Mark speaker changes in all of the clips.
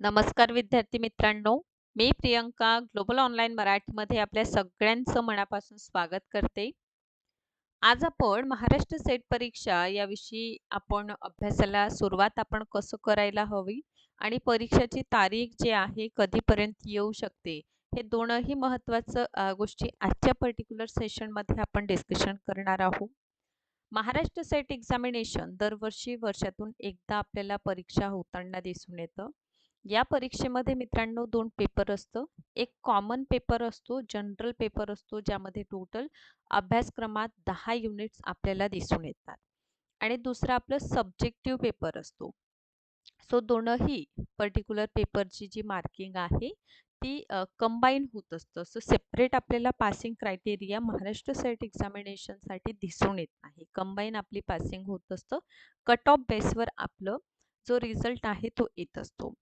Speaker 1: नमस्कार विद्यार्थी मित्रांनो. मी प्रियंका ग्लोबल ऑनलाईन मराठीमध्ये आपल्या सगळ्यांचं मनापासून स्वागत करते. आज आपण महाराष्ट्र सेट परीक्षा याविषयी आपण अभ्यासाला सुरुवात आपण कसं करायला हवी आणि परीक्षेची तारीख जी आहे कधीपर्यंत येऊ शकते हे दोनही महत्त्वाचं गोष्टी आजच्या पर्टिक्युलर सेशनमध्ये आपण डिस्कशन करणार आहोत. महाराष्ट्र सेट एक्झामिनेशन दरवर्षी वर्षातून एकदा आपल्याला परीक्षा होताना दिसून येतं. या परीक्षेमध्ये मित्रांनो दोन पेपर असतं. एक कॉमन पेपर असतो जनरल पेपर असतो ज्यामध्ये टोटल अभ्यासक्रमात दहा युनिट्स आपल्याला दिसून येतात. आणि दुसरा आपलं सब्जेक्टिव्ह पेपर असतो. सो दोनही पर्टिक्युलर पेपरची जी मार्किंग आहे ती कंबाईन होत असतं. सो सेपरेट आपल्याला पासिंग क्रायटेरिया महाराष्ट्र सेट एक्झामिनेशनसाठी दिसून येत नाही कंबाईन आपली पासिंग होत असतं. कट ऑफ बेसवर आपलं जो रिझल्ट आहे तो येत असतो.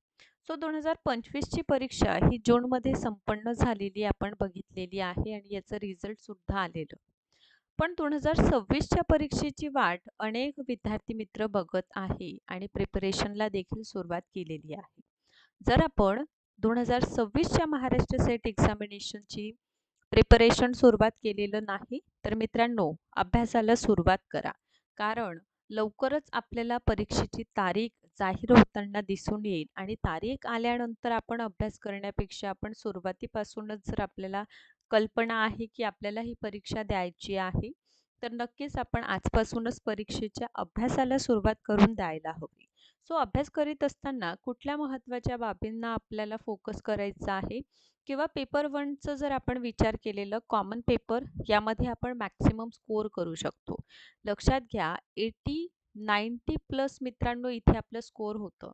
Speaker 1: सो दोन हजार पंचवीसची परीक्षा ही जूनमध्ये संपन्न झालेली आपण बघितलेली आहे आणि याचं रिझल्टसुद्धा आलेलं. पण दोन हजार सव्वीसच्या परीक्षेची वाट अनेक विद्यार्थी मित्र बघत आहे आणि प्रिपरेशनला देखील सुरुवात केलेली आहे. जर आपण दोन हजार सव्वीसच्या महाराष्ट्र सेट एक्झामिनेशनची प्रिपरेशन सुरुवात केलेलं नाही तर मित्रांनो अभ्यासाला सुरुवात करा. कारण लवकरच आपल्याला परीक्षेची तारीख जाहीर होताना दिसून येईल. आणि तारीख आल्यानंतर आपण अभ्यास करण्यापेक्षा आपण सुरुवातीपासूनच जर आपल्याला कल्पना आहे की आपल्याला ही परीक्षा द्यायची आहे तर नक्कीच आपण आजपासूनच परीक्षेच्या अभ्यासाला सुरुवात करून द्यायला हवी. सो अभ्यास करीत असताना कुठल्या महत्त्वाच्या बाबींना आपल्याला फोकस करायचा आहे? किंवा पेपर वनचं जर आपण विचार केलेलं कॉमन पेपर यामध्ये आपण मॅक्सिमम स्कोअर करू शकतो. लक्षात घ्या एटी नाईन्टी प्लस मित्रांनो इथे आपलं स्कोअर होतं.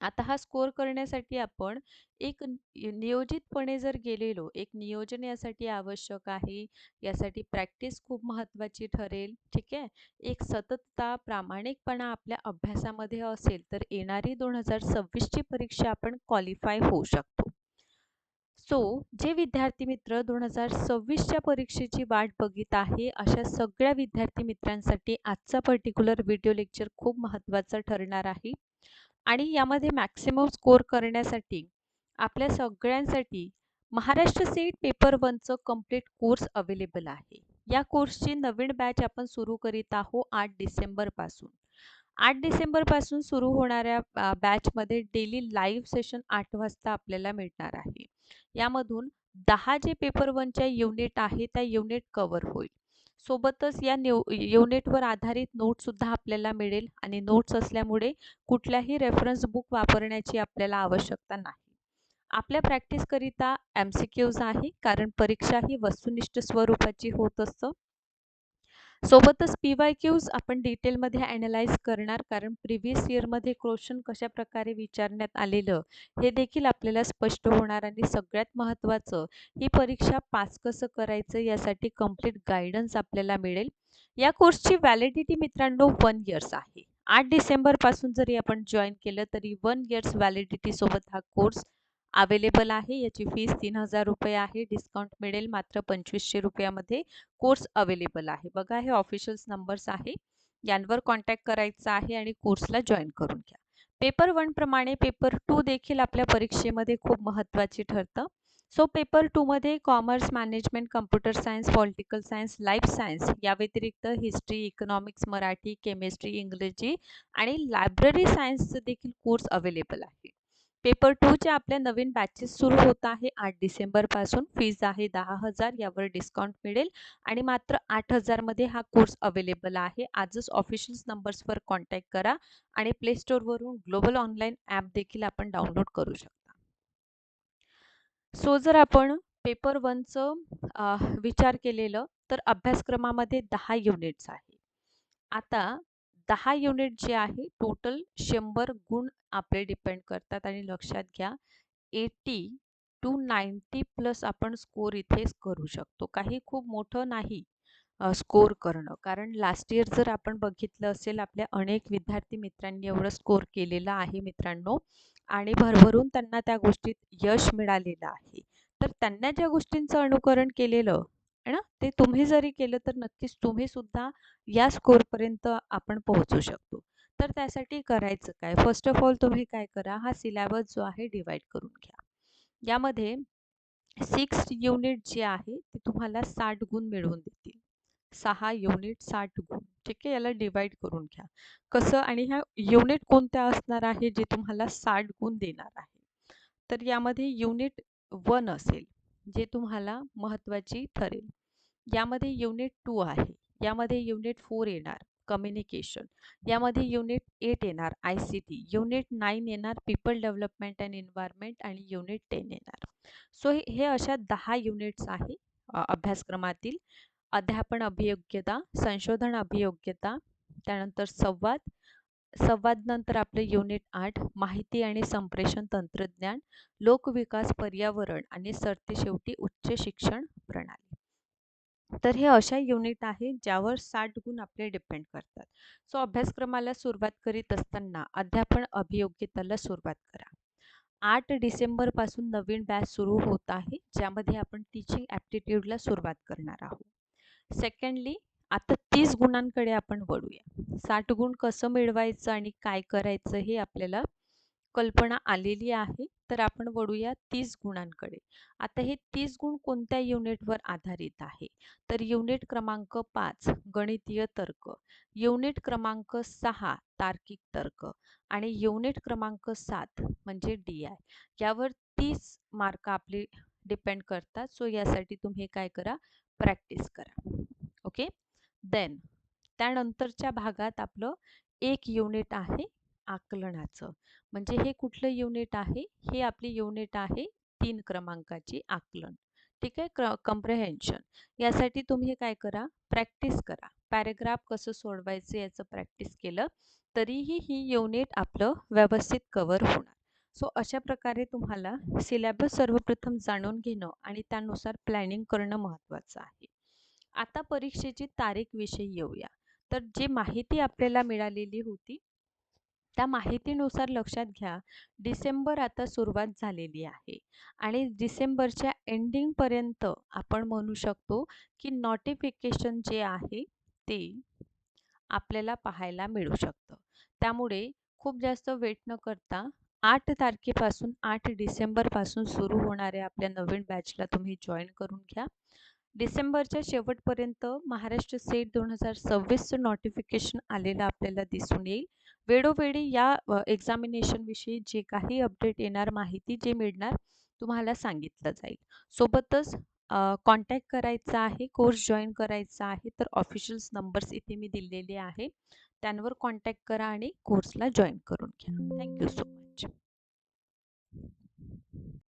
Speaker 1: आता हा स्कोअर करण्यासाठी आपण एक नियोजितपणे जर गेलेलो एक नियोजन यासाठी आवश्यक आहे यासाठी प्रॅक्टिस खूप महत्त्वाची ठरेल ठीक आहे? एक सततता प्रामाणिकपणा आपल्या अभ्यासामध्ये असेल तर येणारी दोन हजार सव्वीसची परीक्षा आपण क्वालिफाय होऊ शकतो. सो जे विद्यार्थी मित्र दोन हजार सव्वीसच्या परीक्षेची वाट बघित आहे अशा सगळ्या विद्यार्थी मित्रांसाठी आजचा पर्टिक्युलर व्हिडिओ लेक्चर खूप महत्त्वाचा ठरणार आहे. आणि यामध्ये मॅक्सिमम स्कोअर करण्यासाठी आपल्या सगळ्यांसाठी महाराष्ट्र सेट पेपर वनचं कंप्लीट कोर्स अवेलेबल आहे. या कोर्सची नवीन बॅच आपण सुरू करीत आहोत आठ डिसेंबरपासून आठ डिसेंबरपासून सुरू होणाऱ्या बॅचमध्ये डेली लाईव्ह सेशन आठ वाजता आपल्याला मिळणार आहे. यामधून दहा जे पेपर वनच्या युनिट आहे त्या युनिट कवर होईल. सोबतच या न्यू युनिटवर आधारित नोट्ससुद्धा आपल्याला मिळेल आणि नोट्स असल्यामुळे कुठल्याही रेफरन्स बुक वापरण्याची आपल्याला आवश्यकता नाही. आपल्या प्रॅक्टिसकरिता एम सी क्यूज आहे कारण परीक्षा ही वस्तुनिष्ठ स्वरूपाची होत असतं. सोबतच पी वाय क्यूज आपण डिटेलमध्ये ॲनालाइज करणार कारण प्रिव्हियस इयरमध्ये क्वेश्चन कशा प्रकारे विचारण्यात आलेलं हे देखील आपल्याला स्पष्ट होणार आणि सगळ्यात महत्त्वाचं ही परीक्षा पास कसं करायचं यासाठी कंप्लीट गायडन्स आपल्याला मिळेल. या कोर्सची व्हॅलिडिटी मित्रांनो वन इयर्स आहे. आठ डिसेंबरपासून जरी आपण जॉईन केलं तरी वन इयर्स व्हॅलिडिटीसोबत हा कोर्स अवेलेबल आहे. याची फीस तीन हजार रुपये आहे. डिस्काउंट मिळेल मात्र पंचवीसशे रुपयामध्ये कोर्स अवेलेबल आहे. बघा हे ऑफिशियल्स नंबर्स आहे. यांवर कॉन्टॅक्ट करायचा आहे आणि कोर्सला जॉईन करून घ्या. पेपर वन प्रमाणे पेपर टू देखील आपल्या परीक्षेमध्ये खूप महत्त्वाची ठरतं. सो पेपर टूमध्ये commerce management computer science political science life science या व्यतिरिक्त हिस्ट्री इकॉनॉमिक्स मराठी केमिस्ट्री इंग्रजी आणि लायब्ररी सायन्सचं देखील कोर्स अवेलेबल आहे. पेपर टूच्या आपल्या नवीन बॅचेस सुरू होत आहे. आठ डिसेंबरपासून फीज आहे दहा हजार. यावर डिस्काउंट मिळेल. आणि मात्र आठ हजारमध्ये हा कोर्स अवेलेबल आहे. आजच ऑफिशियल नंबर्सवर कॉन्टॅक्ट करा. आणि प्ले स्टोअरवरून ग्लोबल ऑनलाईन ॲप देखील आपण डाउनलोड करू शकता. सो जर आपण पेपर वनचं विचार केलेलं तर अभ्यासक्रमामध्ये दहा युनिट्स आहे. आता दहा युनिट जे आहे टोटल शंभर गुण आपले डिपेंड करतात आणि लक्षात घ्या एटी टू नाईन्टी प्लस आपण स्कोर इथेच करू शकतो. काही खूप मोठं नाही स्कोर करणं. कारण लास्ट इयर जर आपण बघितलं असेल आपल्या अनेक विद्यार्थी मित्रांनी एवढं स्कोर केलेलं आहे मित्रांनो आणि भरभरून त्यांना त्या गोष्टीत यश मिळालेलं आहे. तर त्यांना ज्या गोष्टींचं अनुकरण केलेलं है ना? ते तुम्ही जरी केलं तर नक्कीच तुम्ही सुद्धा या स्कोरपर्यंत आपण पोहोचू शकतो. तर त्यासाठी करायचं काय? फर्स्ट ऑफ ऑल तुम्ही काय करा? हा सिलॅबस जो आहे डिवाईड करून घ्या. यामध्ये सिक्स युनिट जे आहे ते तुम्हाला साठ गुण मिळवून देतील. सहा युनिट साठ गुण. ठीक आहे? याला डिवाईड करून घ्या. कसं? आणि ह्या युनिट कोणत्या असणार आहे? जे तुम्हाला साठ गुण देणार आहे. तर यामध्ये युनिट वन असेल जे तुम्हाला महत्त्वाची ठरेल. यामध्ये युनिट टू आहे. यामध्ये युनिट फोर येणार कम्युनिकेशन यामध्ये युनिट एट येणार I C T unit nine येणार पीपल डेव्हलपमेंट अँड एन्व्हायरमेंट आणि युनिट टेन येणार. सो हे अशा दहा युनिट्स आहे अभ्यासक्रमातील. अध्यापन अभियोग्यता संशोधन अभियोग्यता त्यानंतर संवाद. संवादनंतर आपले युनिट आठ माहिती आणि संप्रेषण तंत्रज्ञान लोकविकास पर्यावरण आणि सरतेशेवटी उच्च शिक्षण प्रणाली. तर हे अशा युनिट आहेत ज्यावर साठ गुण आपले डिपेंड करतात. सो अभ्यासक्रमाला सुरुवात करीत असताना अध्यापन अभियोग्यतेला सुरुवात करा. आठ डिसेंबरपासून नवीन बॅच सुरू होत आहे ज्यामध्ये आपण टीचिंग ॲप्टिट्यूडला सुरुवात करणार आहोत. सेकंडली आता तीस गुणांकडे आपण वळूया. साठ गुण कसं मिळवायचं आणि काय करायचं हे आपल्याला कल्पना आलेली आहे. तर आपण वळूया तीस गुणांकडे. आता हे तीस गुण कोणत्या युनिटवर आधारित आहे? तर युनिट क्रमांक पाच गणितीय तर्क. युनिट क्रमांक सहा तार्किक तर्क. आणि युनिट क्रमांक सात म्हणजे डी आय. यावर तीस मार्क आपले डिपेंड करतात. सो यासाठी तुम्ही काय करा? प्रॅक्टिस करा. ओके? देन त्यानंतरच्या भागात आपलं एक युनिट आहे. आकलनाचं. म्हणजे हे कुठलं युनिट आहे? हे आपली युनिट आहे तीन क्रमांकाची आकलन. ठीक आहे? क्र कम्प्रेहेन्शन यासाठी तुम्ही काय करा? प्रॅक्टिस करा. पॅरेग्राफ कसं सोडवायचं याचं प्रॅक्टिस केलं तरीही ही युनिट आपलं व्यवस्थित कवर होणार. सो अशा प्रकारे तुम्हाला सिलेबस सर्वप्रथम जाणून घेणं आणि त्यानुसार प्लॅनिंग करणं महत्त्वाचं आहे. आता परीक्षेची तारीख विषयी येऊया. तर जी माहिती आपल्याला मिळालेली होती त्या माहितीनुसार लक्षात घ्या डिसेंबर आता सुरुवात झालेली आहे आणि डिसेंबरच्या एंडिंगपर्यंत आपण म्हणू शकतो की नोटिफिकेशन जे आहे ते आपल्याला पाहायला मिळू शकतं. त्यामुळे खूप जास्त वेट न करता आठ तारखेपासून आठ डिसेंबरपासून सुरू होणाऱ्या आपल्या नवीन बॅचला तुम्ही जॉईन करून घ्या. डिसेंबरच्या शेवटपर्यंत महाराष्ट्र सेट दोन हजार सव्वीसचं नोटिफिकेशन आलेलं आपल्याला दिसून येईल. वेळोवेळी या एक्झामिनेशनविषयी जे काही अपडेट येणार माहिती जे मिळणार तुम्हाला सांगितलं जाईल. सोबतच कॉन्टॅक्ट करायचा आहे कोर्स जॉईन करायचा आहे तर ऑफिशियल्स नंबर्स इथे मी दिलेले आहे. त्यांवर कॉन्टॅक्ट करा आणि कोर्सला जॉईन करून घ्या. Thank you so much